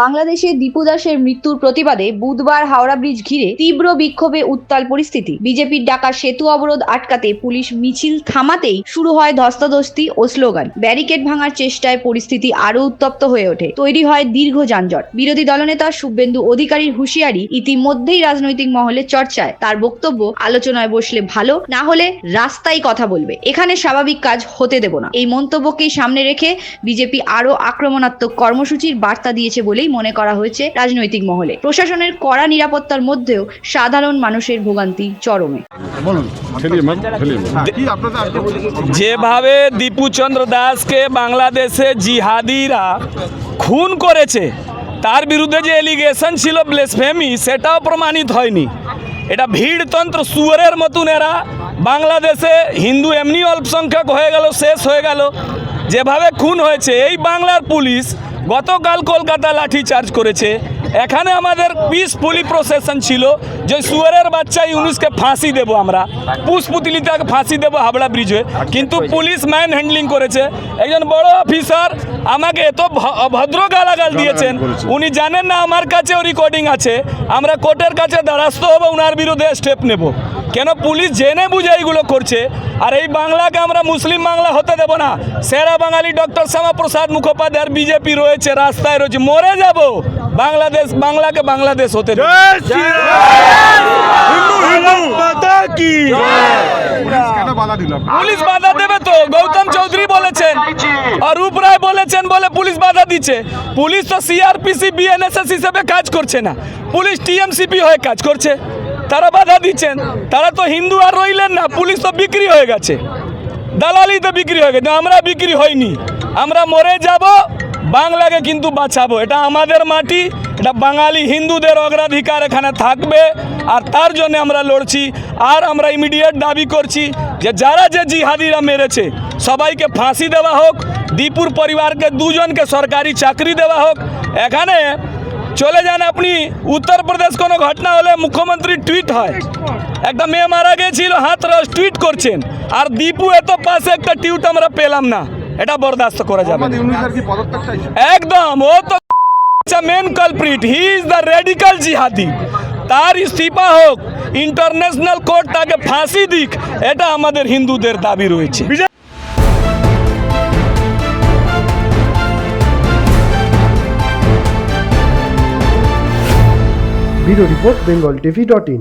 বাংলাদেশে দীপু দাসের মৃত্যুর প্রতিবাদে বুধবার হাওড়া ব্রিজ ঘিরে তীব্র বিক্ষোভে উত্তাল পরিস্থিতি। বিজেপির ডাকা সেতু অবরোধ আটকাতে পুলিশ মিছিল থামাতেই শুরু হয় ধস্তাধস্তি ও স্লোগান। ব্যারিকেড ভাঙার চেষ্টায় পরিস্থিতি আরও উত্তপ্ত হয়ে ওঠে। তৈরি হয় দীর্ঘ যানজট। বিরোধী দলনেতা শুভেন্দু অধিকারীর হুঁশিয়ারি ইতিমধ্যেই রাজনৈতিক মহলে চর্চায়। তার বক্তব্য, আলোচনায় বসলে ভালো, না হলে রাস্তায় কথা বলবে। এখানে স্বাভাবিক কাজ হতে দেব না। এই মন্তব্যকেই সামনে রেখে বিজেপি আরও আক্রমণাত্মক কর্মসূচির বার্তা দিয়েছে বলেই মনে করা হয়েছে রাজনৈতিক মহলে। প্রশাসনের কড়া নিরাপত্তার মধ্যেও সাধারণ মানুষের ভোগান্তি চরমে। যেভাবে দীপুচন্দ্র দাসকে বাংলাদেশে জিহাদিরা খুন করেছে তার বিরুদ্ধে যে এলিগেশন ছিল ব্লেসফেমি সেটাও প্রমাণিত হয়নি। এটা ভিড়তন্ত্র সুয়ারের মতন এরা। বাংলাদেশে হিন্দু এমনি অল্পসংখ্যক হয়ে গেল শেষ হয়ে গেল। যেভাবে খুন হয়েছে এই বাংলার পুলিশ গতকাল কলকাতা লাঠি চার্জ করেছে। এখানে আমাদের পিসফুলি প্রসেশন ছিল যে সুয়ারের বাচ্চা ইউনুসকে ফাঁসি দেবো আমরা। পুষ্পুতলিতাকে ফাঁসি দেবো হাবড়া ব্রিজে। কিন্তু পুলিশ ম্যান হ্যান্ডলিং করেছে। একজন বড় অফিসার আমাকে এত ভ- অভদ্র গালাগাল দিয়েছেন। উনি জানেন না আমার কাছেও রেকর্ডিং আছে। আমরা কোর্টের কাছে দ্বারস্থ হব ওনার বিরুদ্ধে স্টেপ নেব। কেন পুলিশ জেনে বুঝে এইগুলো করছে? আর এই বাংলাকে আমরা মুসলিম বাংলা হতে দেব না। সেরা বাঙালি ডক্টর শ্যামাপ্রসাদ মুখোপাধ্যায়ের বিজেপি রয়েছে রাস্তায় রয়েছে। মরে যাব। বাংলাদেশ বাংলাকে বাংলাদেশ হতে দেব। পুলিশ বাধা পুলিশ বাধা দেবে তো। গৌতম চৌধুরী বলেছেন। আর রূপ রায় বলেছেন বলে পুলিশ বাধা দিচ্ছে। পুলিশ তো সিআরপিসি বিএনএসএস হিসেবে কাজ করছে না। পুলিশ টিএমসিপি হয়ে কাজ করছে। তারা বাধা দিচ্ছেন। তারা তো হিন্দু আর রইলেন না, পুলিশ তো বিক্রি হয়ে গেছে। দালালি তো বিক্রি হয়ে গেছে, আমরা বিক্রি হয়নি। আমরা মরে যাব, বাংলাকে কিন্তু বাঁচাবো। এটা আমাদের মাটি, এটা বাঙালি হিন্দুদের অগ্রাধিকার এখানে থাকবে। আর তার জন্য আমরা লড়ছি, আর আমরা ইমিডিয়েট দাবি করছি যে যারা যে জিহাদিরা মেরেছে, সবাইকে ফাঁসি দেওয়া হোক, দীপুর পরিবারকে দুজনকে সরকারি চাকরি দেওয়া হোক, এখানে চলে যান আপনি। উত্তরপ্রদেশ কোনো ঘটনা হলে মুখ্যমন্ত্রী টুইট হয়। একটা মেয়ে মারা গেছিল হাত রস টুইট করছেন। আর দীপু এত পাশে একটা টুইট আমরা পেলাম না। এটা বরদাস্ত করা যাবে একদম ও তো main culprit he is the radical jihadi. তার ইস্তিফা হোক ইন্টারন্যাশনাল কোর্ট তাকে ফাঁসি দিক এটা আমাদের হিন্দুদের দাবি রয়েছে। Bureau report Bengal TV dot in